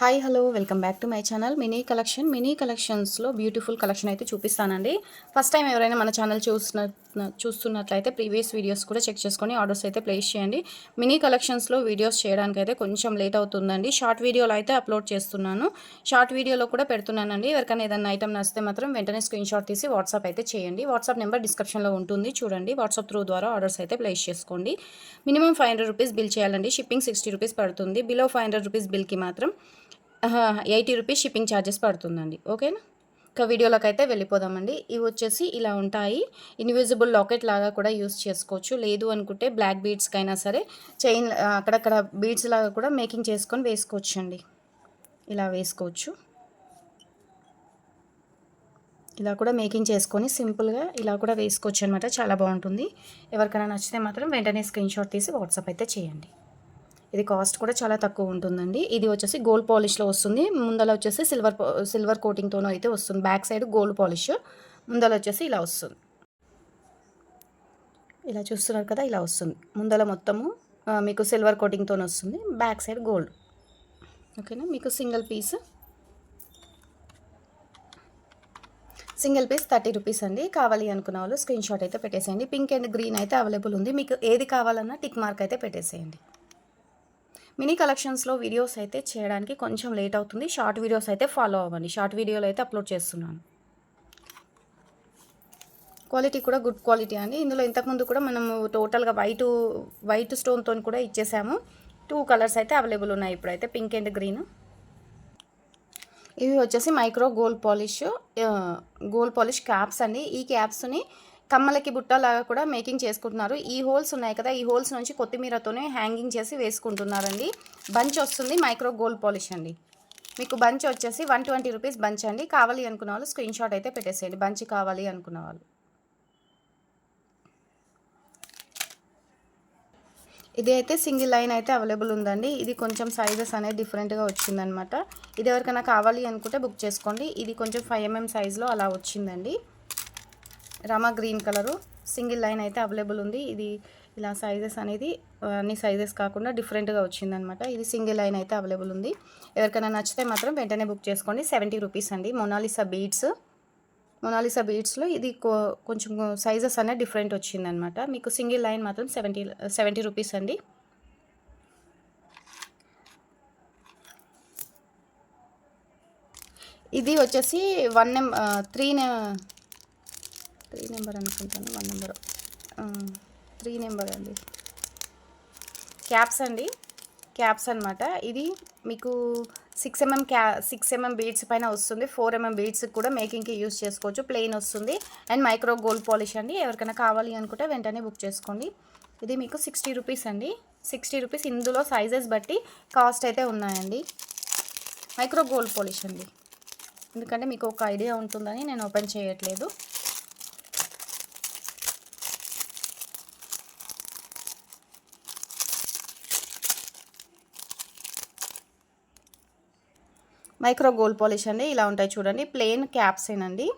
Hi hello welcome back to my channel mini collection mini కలెక్షన్స్లో beautiful collection అయితే చూపిస్తానండి. First time ఎవరైనా మన ఛానల్ చూస్తున్న చూస్తున్నట్లయితే ప్రీవియస్ వీడియోస్ కూడా చెక్ చేసుకొని ఆర్డర్స్ అయితే ప్లేస్ చేయండి. మినీ కలెక్షన్స్లో వీడియోస్ చేయడానికి అయితే కొంచెం లేట్ అవుతుందండి. షార్ట్ వీడియోలో అయితే అప్లోడ్ చేస్తున్నాను. షార్ట్ వీడియోలో కూడా పెడుతున్నానండి. ఎవరికైనా ఏదైనా ఐటమ్ నచ్చితే మాత్రం వెంటనే స్క్రీన్ షాట్ తీసి వాట్సాప్ అయితే చేయండి. వాట్సాప్ నెంబర్ డిస్క్రిప్షన్లో ఉంటుంది. చూడండి. వాట్సాప్ త్రూ ద్వారా ఆర్డర్స్ అయితే ప్లేస్ చేసుకోండి. Minimum five hundred rupees bill చేయాలండి. షిప్పింగ్ సిక్స్టీ రూపీస్ పడుతుంది. బిలో ఫైవ్ హండ్రెడ్ రూపీస్ బిల్కి మాత్రం ఎయిటీ రూపీస్ షిప్పింగ్ ఛార్జెస్ పడుతుందండి. ఓకేనా? ఇంకా వీడియోలోకి అయితే వెళ్ళిపోదామండి. ఇవి వచ్చేసి ఇలా ఉంటాయి. ఇన్విజిబుల్ లాకెట్ లాగా కూడా యూస్ చేసుకోవచ్చు. లేదు అనుకుంటే బ్లాక్ బీడ్స్కి అయినా సరే చైన్ అక్కడక్కడ బీడ్స్ లాగా కూడా మేకింగ్ చేసుకొని వేసుకోవచ్చు అండి ఇలా వేసుకోవచ్చు. ఇలా కూడా మేకింగ్ చేసుకొని సింపుల్గా ఇలా కూడా వేసుకోవచ్చు అనమాట చాలా బాగుంటుంది. ఎవరికైనా నచ్చితే మాత్రం వెంటనే స్క్రీన్ షాట్ తీసి వాట్సాప్ అయితే చేయండి. ఇది కాస్ట్ కూడా చాలా తక్కువ ఉంటుందండి. ఇది వచ్చేసి గోల్డ్ పాలిష్లో వస్తుంది. ముందర వచ్చేసి సిల్వర్ సిల్వర్ కోటింగ్తోనూ అయితే వస్తుంది. బ్యాక్ సైడ్ గోల్డ్ పాలిష్ ముందర వచ్చేసి ఇలా వస్తుంది. ఇలా చూస్తున్నారు కదా ఇలా వస్తుంది. ముందర మొత్తము మీకు సిల్వర్ కోటింగ్తో వస్తుంది. Back side gold. ఓకేనా? మీకు single piece. Single piece thirty rupees అండి. కావాలి అనుకున్న వాళ్ళు స్క్రీన్ షాట్ అయితే పెట్టేసేయండి. పింక్ అండ్ గ్రీన్ అయితే అవైలబుల్ ఉంది. మీకు ఏది కావాలన్నా టిక్ మార్క్ అయితే పెట్టేసేయండి. మినీ కలెక్షన్స్లో వీడియోస్ అయితే చేయడానికి కొంచెం లేట్ అవుతుంది. షార్ట్ వీడియోస్ అయితే ఫాలో అవ్వండి. షార్ట్ వీడియోలు అయితే అప్లోడ్ చేస్తున్నాను. క్వాలిటీ కూడా గుడ్ క్వాలిటీ అండి. ఇందులో ఇంతకుముందు కూడా మనం టోటల్గా వైట్ వైట్ స్టోన్తో కూడా ఇచ్చేసాము. టూ కలర్స్ అయితే అవైలబుల్ ఉన్నాయి ఇప్పుడైతే. పింక్ అండ్ గ్రీన్ ఇవి వచ్చేసి micro gold polish gold polish caps అండి. ఈ క్యాప్స్ని కమ్మలకి బుట్టలాగా కూడా మేకింగ్ చేసుకుంటున్నారు. ఈ హోల్స్ ఉన్నాయి కదా ఈ హోల్స్ నుంచి కొత్తిమీరతోనే హ్యాంగింగ్ చేసి వేసుకుంటున్నారండి. బంచ్ వస్తుంది మైక్రో గోల్డ్ పాలిష్ అండి. మీకు బంచ్ వచ్చేసి వన్ ట్వంటీ రూపీస్ బంచ్ అండి. కావాలి అనుకున్న వాళ్ళు స్క్రీన్ షాట్ అయితే పెట్టేసేయండి. బంచ్ కావాలి అనుకున్న వాళ్ళు. ఇది అయితే సింగిల్ లైన్ అయితే అవైలబుల్ ఉందండి. ఇది కొంచెం సైజెస్ అనేది డిఫరెంట్గా వచ్చిందనమాట. ఇది ఎవరికైనా కావాలి అనుకుంటే బుక్ చేసుకోండి. ఇది కొంచెం ఫైవ్ ఎంఎం సైజ్లో అలా వచ్చిందండి. రమా గ్రీన్ కలరు. సింగిల్ లైన్ అయితే అవైలబుల్ ఉంది. ఇది ఇలా సైజెస్ అనేది అన్ని సైజెస్ కాకుండా డిఫరెంట్గా వచ్చిందనమాట ఇది సింగిల్ లైన్ అయితే అవైలబుల్ ఉంది. ఎవరికైనా నచ్చితే మాత్రం వెంటనే బుక్ చేసుకోండి. సెవెంటీ రూపీస్ అండి. Mona Lisa beads Mona Lisa బీడ్స్లో ఇది కొంచెం సైజెస్ అనేది డిఫరెంట్ వచ్చిందనమాట మీకు సింగిల్ లైన్ మాత్రం సెవెంటీ సెవెంటీ రూపీస్ అండి. ఇది వచ్చేసి వన్ నెం త్రీ నె త్రీ నెంబర్ అనుకుంటాను వన్ నెంబర్. త్రీ నెంబర్ అండి. క్యాప్స్ అండి. క్యాప్స్ అనమాట ఇది మీకు సిక్స్ ఎంఎం క్యా సిక్స్ ఎంఎం బీడ్స్ పైన వస్తుంది. ఫోర్ ఎంఎం బీడ్స్ కూడా మేకింగ్కి యూస్ చేసుకోవచ్చు. ప్లెయిన్ వస్తుంది. అండ్ మైక్రో గోల్డ్ పాలిష్ అండి. ఎవరికైనా కావాలి అనుకుంటే వెంటనే బుక్ చేసుకోండి. ఇది మీకు సిక్స్టీ రూపీస్ అండి. సిక్స్టీ రూపీస్ ఇందులో సైజెస్ బట్టి కాస్ట్ అయితే ఉన్నాయండి. మైక్రో గోల్డ్ పాలిష్ అండి. ఎందుకంటే మీకు ఒక ఐడియా ఉంటుందని నేను ఓపెన్ చేయట్లేదు. మైక్రో గోల్డ్ పాలిష్ అండి ఇలా ఉంటాయి చూడండి. ప్లెయిన్ క్యాప్స్ ఏనండి.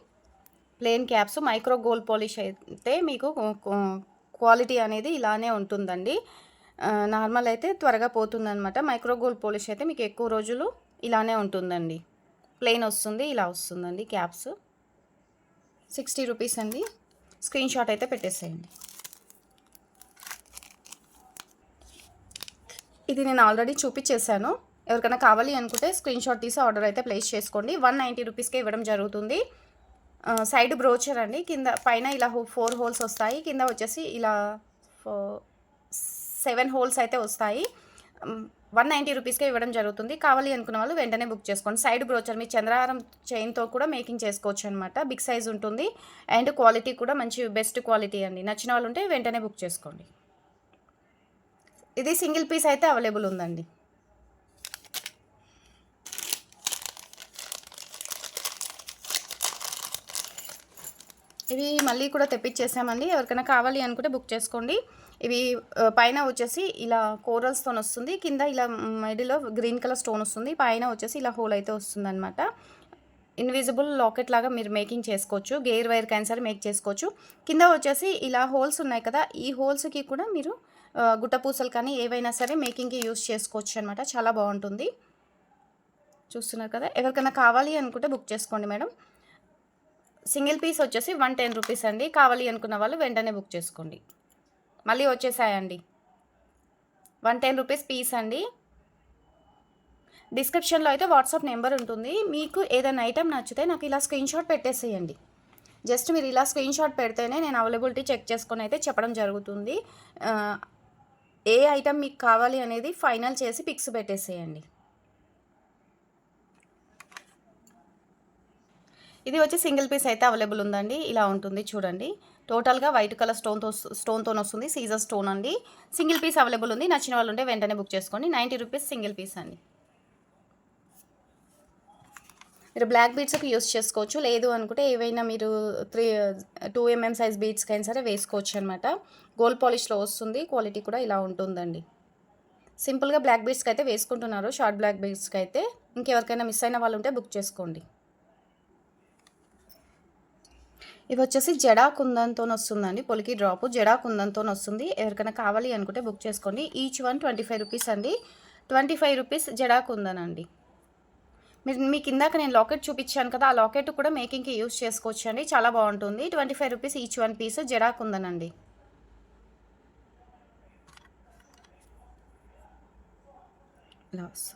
Plain caps micro gold polish అయితే మీకు క్వాలిటీ అనేది ఇలానే ఉంటుందండి. నార్మల్ అయితే త్వరగా పోతుందనమాట మైక్రో గోల్డ్ పాలిష్ అయితే మీకు ఎక్కువ రోజులు ఇలానే ఉంటుందండి. ప్లెయిన్ వస్తుంది ఇలా వస్తుందండి క్యాప్స్. సిక్స్టీ రూపీస్ అండి. స్క్రీన్ షాట్ అయితే పెట్టేసేయండి. ఇది నేను ఆల్రెడీ చూపించేశాను. ఎవరికైనా కావాలి అనుకుంటే స్క్రీన్ షాట్ తీసి ఆర్డర్ అయితే ప్లేస్ చేసుకోండి. వన్ నైంటీ రూపీస్కే ఇవ్వడం జరుగుతుంది. సైడ్ బ్రోచర్ అండి. కింద పైన ఇలా ఫోర్ హోల్స్ వస్తాయి. కింద వచ్చేసి ఇలా సెవెన్ హోల్స్ అయితే వస్తాయి. వన్ నైంటీ రూపీస్కే ఇవ్వడం జరుగుతుంది. కావాలి అనుకున్న వాళ్ళు వెంటనే బుక్ చేసుకోండి. సైడ్ బ్రోచర్ మీ చంద్రహారం చైన్తో కూడా మేకింగ్ చేసుకోవచ్చు అనమాట బిగ్ సైజ్ ఉంటుంది. అండ్ క్వాలిటీ కూడా మంచి బెస్ట్ క్వాలిటీ అండి. నచ్చిన వాళ్ళు ఉంటే వెంటనే బుక్ చేసుకోండి. ఇది సింగిల్ పీస్ అయితే అవైలబుల్ ఉందండి. ఇవి మళ్ళీ కూడా తెప్పించేసామండి. ఎవరికైనా కావాలి అనుకుంటే బుక్ చేసుకోండి. ఇవి పైన వచ్చేసి ఇలా కోరల్స్తో వస్తుంది. కింద ఇలా మిడిలో గ్రీన్ కలర్ స్టోన్ వస్తుంది. పైన వచ్చేసి ఇలా హోల్ అయితే వస్తుంది అనమాట ఇన్విజిబుల్ లాకెట్ లాగా మీరు మేకింగ్ చేసుకోవచ్చు. గేర్ వైర్ క్యాన్సర్ మేక్ చేసుకోవచ్చు. కింద వచ్చేసి ఇలా హోల్స్ ఉన్నాయి కదా ఈ హోల్స్కి కూడా మీరు గుట్టపూసలు కానీ ఏవైనా సరే మేకింగ్కి యూస్ చేసుకోవచ్చు అనమాట చాలా బాగుంటుంది. చూస్తున్నారు కదా ఎవరికైనా కావాలి అనుకుంటే బుక్ చేసుకోండి మేడం. సింగిల్ పీస్ వచ్చేసి వన్ టెన్ రూపీస్ అండి. కావాలి అనుకున్న వాళ్ళు వెంటనే బుక్ చేసుకోండి. మళ్ళీ వచ్చేసాయండి. వన్ టెన్ రూపీస్ పీస్ అండి. డిస్క్రిప్షన్లో అయితే వాట్సాప్ నెంబర్ ఉంటుంది. మీకు ఏదైనా ఐటెం నచ్చితే నాకు ఇలా స్క్రీన్ షాట్ పెట్టేసేయండి. జస్ట్ మీరు ఇలా స్క్రీన్ షాట్ పెడితేనే నేను అవైలబిలిటీ చెక్ చేసుకొని అయితే చెప్పడం జరుగుతుంది. ఏ ఐటెం మీకు కావాలి అనేది ఫైనల్ చేసి పిక్స్ పెట్టేసేయండి. ఇది వచ్చి సింగిల్ పీస్ అయితే అవైలబుల్ ఉందండి. ఇలా ఉంటుంది చూడండి. టోటల్గా వైట్ కలర్ స్టోన్తో స్టోన్తో వస్తుంది. సీజర్ స్టోన్ అండి. సింగిల్ పీస్ అవైలబుల్ ఉంది. నచ్చిన వాళ్ళు ఉంటే వెంటనే బుక్ చేసుకోండి. నైంటీ రూపీస్ సింగిల్ పీస్ అండి. మీరు బ్లాక్ బీడ్స్కి యూస్ చేసుకోవచ్చు. లేదు అనుకుంటే ఏవైనా మీరు త్రీ టూ ఎంఎం సైజ్ బీడ్స్కి అయినా సరే వేసుకోవచ్చు అనమాట గోల్డ్ పాలిష్లో వస్తుంది. క్వాలిటీ కూడా ఇలా ఉంటుందండి. సింపుల్గా బ్లాక్ బీడ్స్కి అయితే వేసుకుంటున్నారు. షార్ట్ బ్లాక్ బీడ్స్కి అయితే ఇంకెవరికైనా మిస్ అయిన వాళ్ళు ఉంటే బుక్ చేసుకోండి. ఇవి వచ్చేసి జడా కుందంతో వస్తుందండి పొలికి డ్రాప్ జడా కుందంతో వస్తుంది ఎవరికైనా కావాలి అనుకుంటే బుక్ చేసుకోండి. Each one twenty five rupees అండి. ట్వంటీ ఫైవ్ రూపీస్ జడా కుందన్ అండి మీరు మీకు ఇందాక నేను లాకెట్ చూపించాను కదా ఆ లాకెట్ కూడా మేకింగ్కి యూస్ చేసుకోవచ్చు అండి చాలా బాగుంటుంది. Twenty five rupees each one piece Jada kundan అండి లాస్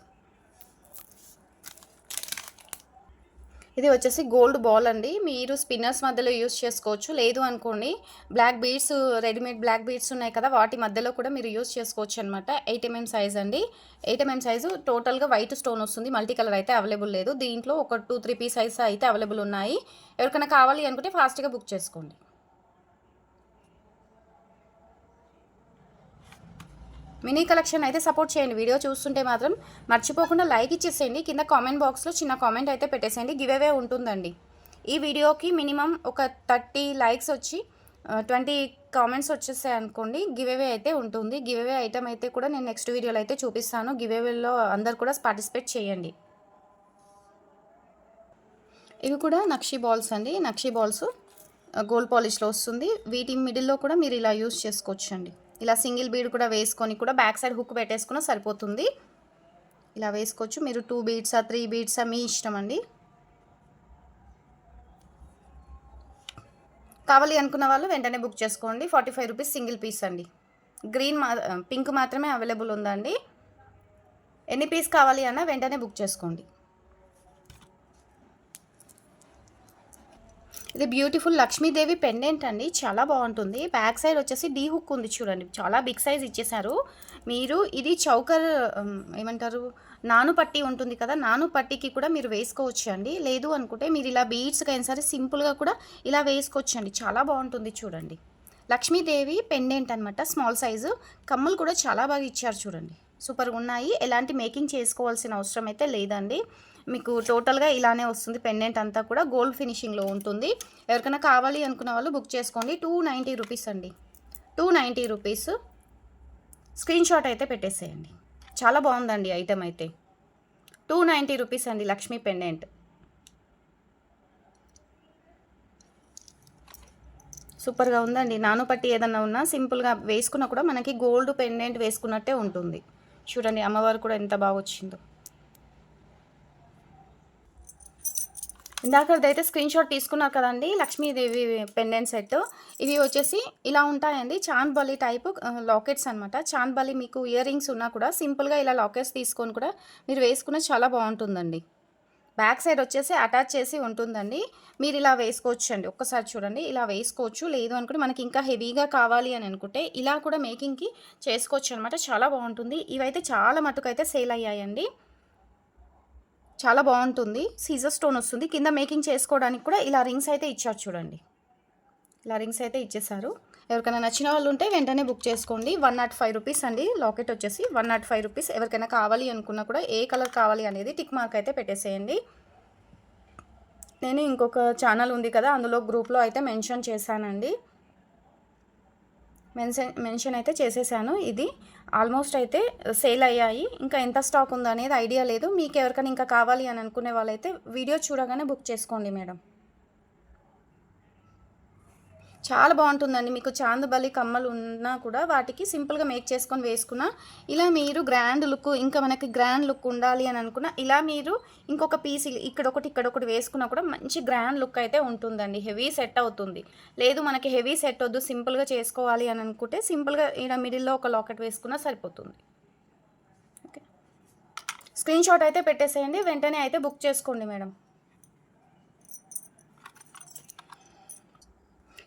ఇది వచ్చేసి గోల్డ్ బాల్ అండి. మీరు స్పిన్నర్స్ మధ్యలో యూస్ చేసుకోవచ్చు. లేదు అనుకోండి black beads readymade black beads ఉన్నాయి కదా వాటి మధ్యలో కూడా మీరు యూస్ చేసుకోవచ్చు అనమాట ఎయిట్ ఎంఎం సైజ్ అండి. ఎయిట్ ఎంఎం సైజు టోటల్గా వైట్ స్టోన్ వస్తుంది. మల్టీ కలర్ అయితే అవైలబుల్ లేదు. దీంట్లో ఒక టూ త్రీ పీస్ సైజ్ అయితే అవైలబుల్ ఉన్నాయి. ఎవరికైనా కావాలి అనుకుంటే ఫాస్ట్గా బుక్ చేసుకోండి. మినీ కలెక్షన్ అయితే సపోర్ట్ చేయండి. వీడియో చూస్తుంటే మాత్రం మర్చిపోకుండా లైక్ ఇచ్చేసేయండి. కింద కామెంట్ బాక్స్లో చిన్న కామెంట్ అయితే పెట్టేసేయండి. గివ్ అవే ఉంటుందండి. ఈ వీడియోకి మినిమం ఒక థర్టీ లైక్స్ వచ్చి ట్వంటీ కామెంట్స్ వచ్చేసాయి అనుకోండి గివ్ అవే అయితే ఉంటుంది. గివ్ అవే ఐటమ్ అయితే కూడా నేను నెక్స్ట్ వీడియోలో అయితే చూపిస్తాను. గివ్ అవేలో అందరు కూడా పార్టిసిపేట్ చేయండి. ఇవి కూడా నక్షీ బాల్స్ అండి. నక్షీ బాల్స్ గోల్డ్ పాలిష్లో వస్తుంది. వీటి మిడిల్లో కూడా మీరు ఇలా యూస్ చేసుకోవచ్చు అండి ఇలా సింగిల్ బీడ్ కూడా వేసుకొని కూడా బ్యాక్ సైడ్ హుక్ పెట్టేసుకున్న సరిపోతుంది. ఇలా వేసుకోవచ్చు. మీరు టూ బీడ్సా త్రీ బీడ్సా మీ ఇష్టం అండి. కావాలి అనుకున్న వాళ్ళు వెంటనే బుక్ చేసుకోండి. Forty five rupees single piece అండి. గ్రీన్ మా పింక్ మాత్రమే అవైలబుల్ ఉందండి. ఎన్ని పీస్ కావాలి అన్నా వెంటనే బుక్ చేసుకోండి. ఇది బ్యూటిఫుల్ లక్ష్మీదేవి పెండెంట్ అండి. చాలా బాగుంటుంది. బ్యాక్ సైడ్ వచ్చేసి డీ హుక్ ఉంది చూడండి. చాలా బిగ్ సైజ్ ఇచ్చేసారు మీరు ఇది చౌకర్ ఏమంటారు? నాను పట్టి ఉంటుంది కదా నాను పట్టికి కూడా మీరు వేసుకోవచ్చు అండి. లేదు అనుకుంటే మీరు ఇలా బీడ్స్కి అయినా సరే సింపుల్గా కూడా ఇలా వేసుకోవచ్చు అండి. చాలా బాగుంటుంది చూడండి. లక్ష్మీదేవి పెండెంట్ అనమాట స్మాల్ సైజు కమ్మలు కూడా చాలా బాగా ఇచ్చారు చూడండి. సూపర్గా ఉన్నాయి. ఎలాంటి మేకింగ్ చేసుకోవాల్సిన అవసరం అయితే లేదండి. మీకు టోటల్గా ఇలానే వస్తుంది పెండెంట్ అంతా కూడా. గోల్డ్ ఫినిషింగ్లో ఉంటుంది. ఎవరికైనా కావాలి అనుకున్న వాళ్ళు బుక్ చేసుకోండి. టూ నైంటీ రూపీస్ అండి. Two ninety rupees. Screen shot అయితే పెట్టేసేయండి. చాలా బాగుందండి ఐటెం అయితే. టూ నైంటీ రూపీస్ అండి లక్ష్మీ పెండెంట్. సూపర్గా ఉందండి. నాను పట్టి ఏదన్నా ఉన్నా సింపుల్గా వేసుకున్నా కూడా మనకి గోల్డ్ పెండెంట్ వేసుకున్నట్టే ఉంటుంది. చూడండి అమ్మవారు కూడా ఎంత బాగా వచ్చిందో. ఇందాకదైతే స్క్రీన్ షాట్ తీసుకున్నారు కదండి లక్ష్మీదేవి పెండెంట్ సెట్ ఇవి వచ్చేసి ఇలా ఉంటాయండి చాంద్ బలి టైప్ లాకెట్స్ అనమాట చాంద్ బలి మీకు ఇయర్ రింగ్స్ ఉన్నా కూడా సింపుల్గా ఇలా లాకెట్స్ తీసుకొని కూడా మీరు వేసుకున్న చాలా బాగుంటుందండి. బ్యాక్ సైడ్ వచ్చేసి అటాచ్ చేసి ఉంటుందండి. మీరు ఇలా వేసుకోవచ్చు అండి ఒక్కసారి చూడండి ఇలా వేసుకోవచ్చు. లేదు అనుకుంటే మనకి ఇంకా హెవీగా కావాలి అని అనుకుంటే ఇలా కూడా మేకింగ్కి చేసుకోవచ్చు అనమాట చాలా బాగుంటుంది. ఇవైతే చాలా మటుకు అయితే సేల్ అయ్యాయండి. చాలా బాగుంటుంది. సీజర్ స్టోన్ వస్తుంది. కింద మేకింగ్ చేసుకోవడానికి కూడా ఇలా రింగ్స్ అయితే ఇచ్చారు చూడండి. ఇలా రింగ్స్ అయితే ఇచ్చేసారు ఎవరికైనా నచ్చిన వాళ్ళు ఉంటే వెంటనే బుక్ చేసుకోండి. వన్ నాట్ ఫైవ్ రూపీస్ అండి. లాకెట్ వచ్చేసి వన్ నాట్ ఫైవ్ రూపీస్ ఎవరికైనా కావాలి అనుకున్నా కూడా ఏ కలర్ కావాలి అనేది టిక్ మార్క్ అయితే పెట్టేసేయండి. నేను ఇంకొక ఛానల్ ఉంది కదా అందులో గ్రూప్లో అయితే మెన్షన్ చేశానండి. మెన్షన్ మెన్షన్ అయితే చేసేసాను. ఇది ఆల్మోస్ట్ అయితే సేల్ అయ్యాయి. ఇంకా ఎంత స్టాక్ ఉందో అనేది ఐడియా లేదు. మీకు ఎవరికైనా ఇంకా కావాలి అని అనుకునే వాళ్ళైతే వీడియో చూడగానే బుక్ చేసుకోండి మేడం. చాలా బాగుంటుందండి. మీకు చాందబల్లి కమ్మలు ఉన్నా కూడా వాటికి సింపుల్గా మేక్ చేసుకొని వేసుకున్నా ఇలా మీరు గ్రాండ్ లుక్ ఇంకా మనకి గ్రాండ్ లుక్ ఉండాలి అని అనుకున్నా ఇలా మీరు ఇంకొక పీస్ ఇక్కడ ఒకటి ఇక్కడ ఒకటి వేసుకున్నా కూడా మంచి గ్రాండ్ లుక్ అయితే ఉంటుందండి. హెవీ సెట్ అవుతుంది. లేదు మనకి హెవీ సెట్ వద్దు సింపుల్గా చేసుకోవాలి అని అనుకుంటే సింపుల్గా ఇలా మిడిల్లో ఒక లాకెట్ వేసుకున్నా సరిపోతుంది. ఓకే. స్క్రీన్ షాట్ అయితే పెట్టేసేయండి. వెంటనే అయితే బుక్ చేసుకోండి మేడం.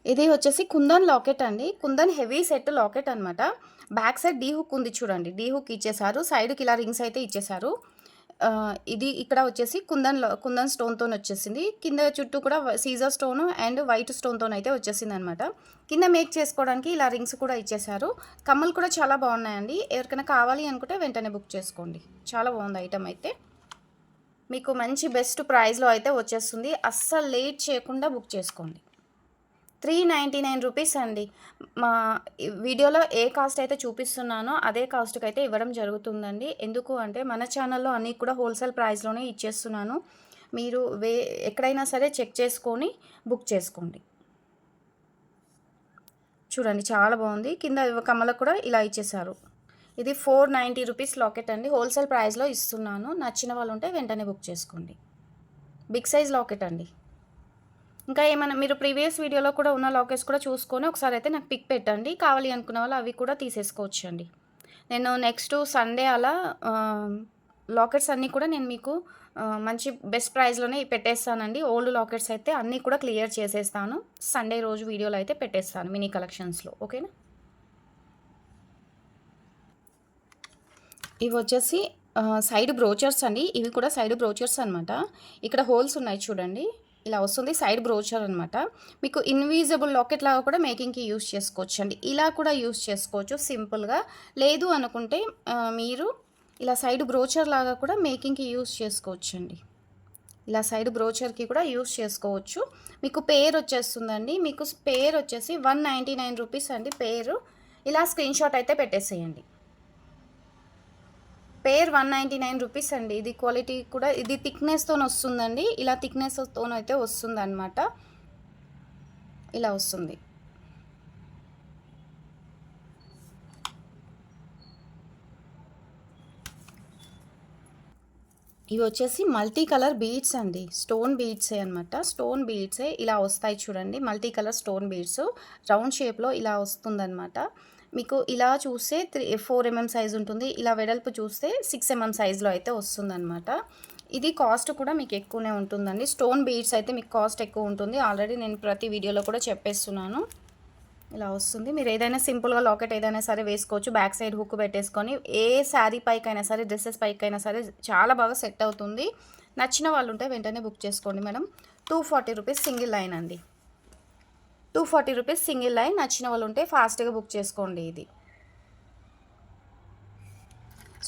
ఇది వచ్చేసి కుందన్ లాకెట్ అండి. కుందన్ హెవీ సెట్ లాకెట్ అనమాట బ్యాక్ సైడ్ డీ హుక్ ఉంది చూడండి. డీ హుక్ ఇచ్చేసారు. సైడ్కి ఇలా రింగ్స్ అయితే ఇచ్చేసారు. ఇది ఇక్కడ వచ్చేసి కుందన్ కుందన్ స్టోన్తో వచ్చేసింది. కింద చుట్టూ కూడా సీజర్ స్టోన్ అండ్ వైట్ స్టోన్తో అయితే వచ్చేసింది అనమాట కింద మేక్ చేసుకోవడానికి ఇలా రింగ్స్ కూడా ఇచ్చేసారు. కమ్మలు కూడా చాలా బాగున్నాయండి. ఎవరికైనా కావాలి అనుకుంటే వెంటనే బుక్ చేసుకోండి. చాలా బాగుంది ఐటమ్ అయితే. మీకు మంచి బెస్ట్ ప్రైస్లో అయితే వచ్చేస్తుంది. అస్సలు లేట్ చేయకుండా బుక్ చేసుకోండి. త్రీ నైంటీ నైన్ రూపీస్ అండి. మా వీడియోలో ఏ కాస్ట్ అయితే చూపిస్తున్నానో అదే కాస్ట్కి అయితే ఇవ్వడం జరుగుతుందండి. ఎందుకు అంటే మన ఛానల్లో అన్నీ కూడా హోల్సేల్ ప్రైస్లోనే ఇచ్చేస్తున్నాను. మీరు వే ఎక్కడైనా సరే చెక్ చేసుకొని బుక్ చేసుకోండి. చూడండి చాలా బాగుంది. కింద కమ్మలకు కూడా ఇలా ఇచ్చేసారు ఇది ఫోర్ నైంటీ రూపీస్ లాకెట్ అండి. హోల్సేల్ ప్రైస్లో ఇస్తున్నాను. నచ్చిన వాళ్ళు ఉంటే వెంటనే బుక్ చేసుకోండి. బిగ్ సైజ్ లాకెట్ అండి. ఇంకా ఏమైనా మీరు ప్రీవియస్ వీడియోలో కూడా ఉన్న లాకెట్స్ కూడా చూసుకొని ఒకసారి అయితే నాకు పిక్ పెట్టండి. కావాలి అనుకున్న వాళ్ళు అవి కూడా తీసేసుకోవచ్చు అండి నేను నెక్స్ట్ సండే అలా లాకెట్స్ అన్నీ కూడా నేను మీకు మంచి బెస్ట్ ప్రైస్లోనే పెట్టేస్తానండి. ఓల్డ్ లాకెట్స్ అయితే అన్నీ కూడా క్లియర్ చేసేస్తాను. సండే రోజు వీడియోలో అయితే పెట్టేస్తాను మినీ కలెక్షన్స్లో. ఓకేనా? ఇవి వచ్చేసి సైడ్ బ్రోచర్స్ అండి. ఇవి కూడా సైడ్ బ్రోచర్స్ అనమాట ఇక్కడ హోల్స్ ఉన్నాయి చూడండి. ఇలా వస్తుంది. సైడ్ బ్రోచర్ అనమాట మీకు ఇన్విజిబుల్ లాకెట్ లాగా కూడా మేకింగ్కి యూస్ చేసుకోవచ్చు అండి ఇలా కూడా యూస్ చేసుకోవచ్చు. సింపుల్గా. లేదు అనుకుంటే మీరు ఇలా సైడ్ బ్రోచర్ లాగా కూడా మేకింగ్కి యూస్ చేసుకోవచ్చు అండి ఇలా సైడ్ బ్రోచర్కి కూడా యూస్ చేసుకోవచ్చు. మీకు పేరు వచ్చేస్తుందండి. మీకు పేరు వచ్చేసి వన్ నైంటీ నైన్ రూపీస్ అండి పేరు. ఇలా స్క్రీన్ షాట్ అయితే పెట్టేసేయండి. Pair one ninety nine rupees అండి. ఇది క్వాలిటీ కూడా ఇది థిక్నెస్తో వస్తుందండి. ఇలా థిక్నెస్తో అయితే వస్తుంది అనమాట ఇలా వస్తుంది. ఇవి వచ్చేసి మల్టీ కలర్ బీడ్స్ అండి. స్టోన్ బీడ్సే అనమాట స్టోన్ బీడ్సే ఇలా వస్తాయి చూడండి. Multi colour stone beads round షేప్లో ఇలా వస్తుందన్నమాట. మీకు ఇలా చూస్తే త్రీ ఫోర్ ఎంఎం సైజ్ ఉంటుంది. ఇలా వెడల్పు చూస్తే సిక్స్ ఎంఎం సైజ్లో అయితే వస్తుందన్నమాట. ఇది కాస్ట్ కూడా మీకు ఎక్కువనే ఉంటుందండి. స్టోన్ బీడ్స్ అయితే మీకు కాస్ట్ ఎక్కువ ఉంటుంది. ఆల్రెడీ నేను ప్రతి వీడియోలో కూడా చెప్పేస్తున్నాను. ఇలా వస్తుంది. మీరు ఏదైనా సింపుల్గా లాకెట్ ఏదైనా సరే వేసుకోవచ్చు. బ్యాక్ సైడ్ హుక్ పెట్టేసుకొని ఏ శారీ పైకైనా సరే డ్రెస్సెస్ పైకైనా సరే చాలా బాగా సెట్ అవుతుంది. నచ్చిన వాళ్ళు ఉంటే వెంటనే బుక్ చేసుకోండి madam. Two forty rupees single line అండి. Two forty rupees single line నచ్చిన వాళ్ళు ఉంటే ఫాస్ట్గా బుక్ చేసుకోండి ఇది.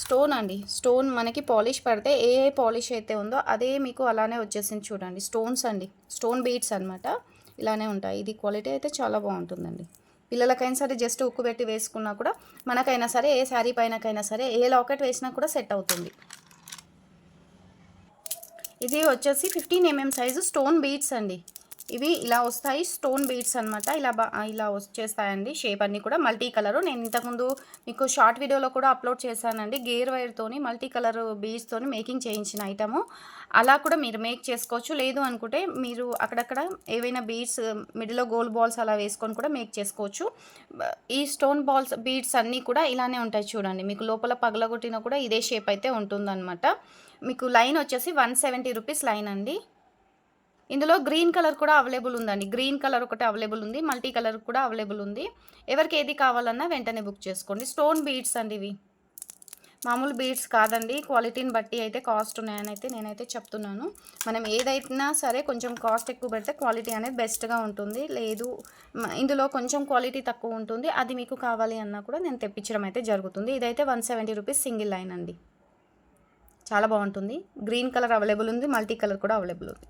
స్టోన్ అండి. స్టోన్ మనకి పాలిష్ పడితే ఏ ఏ పాలిష్ అయితే ఉందో అదే మీకు అలానే వచ్చేసింది చూడండి. స్టోన్స్ అండి. స్టోన్ బీడ్స్ అనమాట ఇలానే ఉంటాయి. ఇది క్వాలిటీ అయితే చాలా బాగుంటుందండి. పిల్లలకైనా సరే జస్ట్ ఉక్కు పెట్టి వేసుకున్నా కూడా మనకైనా సరే ఏ శారీ పైనకైనా సరే ఏ లాకెట్ వేసినా కూడా సెట్ అవుతుంది. ఇది వచ్చేసి fifteen MM size stone beads అండి. ఇవి ఇలా వస్తాయి. స్టోన్ బీడ్స్ అనమాట ఇలా బా ఇలా వచ్చేస్తాయండి షేప్ అన్నీ కూడా మల్టీ కలర్. నేను ఇంతకుముందు మీకు షార్ట్ వీడియోలో కూడా అప్లోడ్ చేశానండి. గేర్ వైర్తోని మల్టీ కలర్ బీడ్స్తోని మేకింగ్ చేయించిన ఐటము. అలా కూడా మీరు మేక్ చేసుకోవచ్చు. లేదు అనుకుంటే మీరు అక్కడక్కడ ఏవైనా బీడ్స్ మిడిల్లో గోల్డ్ బాల్స్ అలా వేసుకొని కూడా మేక్ చేసుకోవచ్చు. ఈ స్టోన్ బాల్స్ బీడ్స్ అన్నీ కూడా ఇలానే ఉంటాయి చూడండి. మీకు లోపల పగలగొట్టిన కూడా ఇదే షేప్ అయితే ఉంటుందన్నమాట. మీకు లైన్ వచ్చేసి వన్ సెవెంటీ రూపీస్ లైన్ అండి. ఇందులో గ్రీన్ కలర్ కూడా అవైలబుల్ ఉందండి. గ్రీన్ కలర్ ఒకటి అవైలబుల్ ఉంది మల్టీ కలర్ కూడా అవైలబుల్ ఉంది. ఎవరికి ఏది కావాలన్నా వెంటనే బుక్ చేసుకోండి. స్టోన్ బీడ్స్ అండి ఇవి. మామూలు బీడ్స్ కాదండి. క్వాలిటీని బట్టి అయితే కాస్ట్ ఉన్నాయని అయితే నేనైతే చెప్తున్నాను. మనం ఏదైనా సరే కొంచెం కాస్ట్ ఎక్కువ పెడితే క్వాలిటీ అనేది బెస్ట్గా ఉంటుంది. లేదు ఇందులో కొంచెం క్వాలిటీ తక్కువ ఉంటుంది. అది మీకు కావాలి అన్నా కూడా నేను తెప్పించడం అయితే జరుగుతుంది. ఇదైతే one seventy rupees single line అండి. చాలా బాగుంటుంది. గ్రీన్ కలర్ అవైలబుల్ ఉంది మల్టీ కలర్ కూడా అవైలబుల్ ఉంది.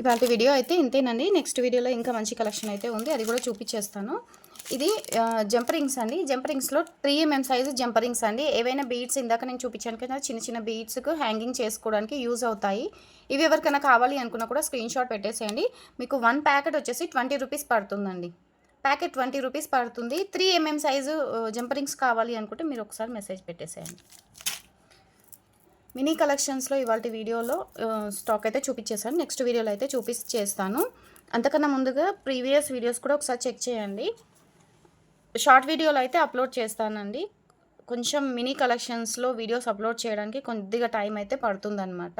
ఇవాళ వీడియో అయితే ఇంతేనండి. నెక్స్ట్ వీడియోలో ఇంకా మంచి కలెక్షన్ అయితే ఉంది. అది కూడా చూపించేస్తాను. ఇది జంపరింగ్స్ అండి. జంపరింగ్స్లో త్రీ ఎంఎం సైజు జంపరింగ్స్ అండి. ఏవైనా బీడ్స్ ఇందాక నేను చూపించాను కదా చిన్న చిన్న బీడ్స్కు హ్యాంగింగ్ చేసుకోవడానికి యూజ్ అవుతాయి. ఇవి ఎవరికైనా కావాలి అనుకున్నా కూడా స్క్రీన్ షాట్ పెట్టేసేయండి. మీకు వన్ ప్యాకెట్ వచ్చేసి ట్వంటీ రూపీస్ పడుతుందండి. ప్యాకెట్ ట్వంటీ రూపీస్ పడుతుంది. త్రీ ఎంఎం సైజు జంపరింగ్స్ కావాలి అనుకుంటే మీరు ఒకసారి మెసేజ్ పెట్టేసేయండి. మినీ కలెక్షన్స్లో ఇవాళ వీడియోలో స్టాక్ అయితే చూపించేసాను నెక్స్ట్ వీడియోలో అయితే చూపించేస్తాను అంతకన్నా ముందుగా ప్రీవియస్ వీడియోస్ కూడా ఒకసారి చెక్ చేయండి. షార్ట్ వీడియోలు అయితే అప్లోడ్ చేస్తానండి. కొంచెం మినీ కలెక్షన్స్లో వీడియోస్ అప్లోడ్ చేయడానికి కొద్దిగా టైం అయితే పడుతుందన్నమాట.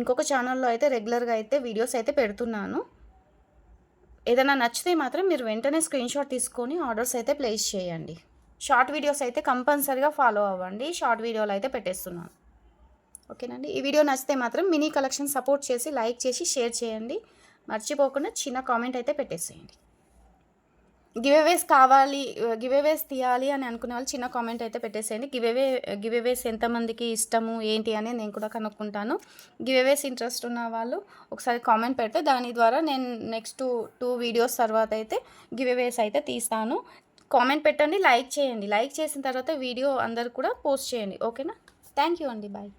ఇంకొక ఛానల్లో అయితే రెగ్యులర్గా అయితే వీడియోస్ అయితే పెడుతున్నాను. ఏదైనా నచ్చితే మాత్రం మీరు వెంటనే స్క్రీన్ షాట్ తీసుకొని ఆర్డర్స్ అయితే ప్లేస్ చేయండి. షార్ట్ వీడియోస్ అయితే కంపల్సరీగా ఫాలో అవ్వండి. షార్ట్ వీడియోలు అయితే పెట్టేస్తున్నాను. ఓకేనండి. ఈ వీడియో నచ్చితే మాత్రం మినీ కలెక్షన్ సపోర్ట్ చేసి లైక్ చేసి షేర్ చేయండి. మర్చిపోకుండా చిన్న కామెంట్ అయితే పెట్టేసేయండి. గివేవేస్ కావాలి గివేవేస్ తీయాలి అని అనుకునే వాళ్ళు చిన్న కామెంట్ అయితే పెట్టేసేయండి. గివేవే గివేవేస్ ఎంతమందికి ఇష్టము ఏంటి అని నేను కూడా కనుక్కుంటాను. గివేవేస్ ఇంట్రెస్ట్ ఉన్న వాళ్ళు ఒకసారి కామెంట్ పెడితే దాని ద్వారా నేను నెక్స్ట్ టూ వీడియోస్ తర్వాత అయితే గివేవేస్ అయితే తీస్తాను. కామెంట్ పెట్టండి లైక్ చేయండి. లైక్ చేసిన తర్వాత వీడియో అందరు కూడా పోస్ట్ చేయండి. ఓకేనా? థ్యాంక్ యూ అండి. బాయ్.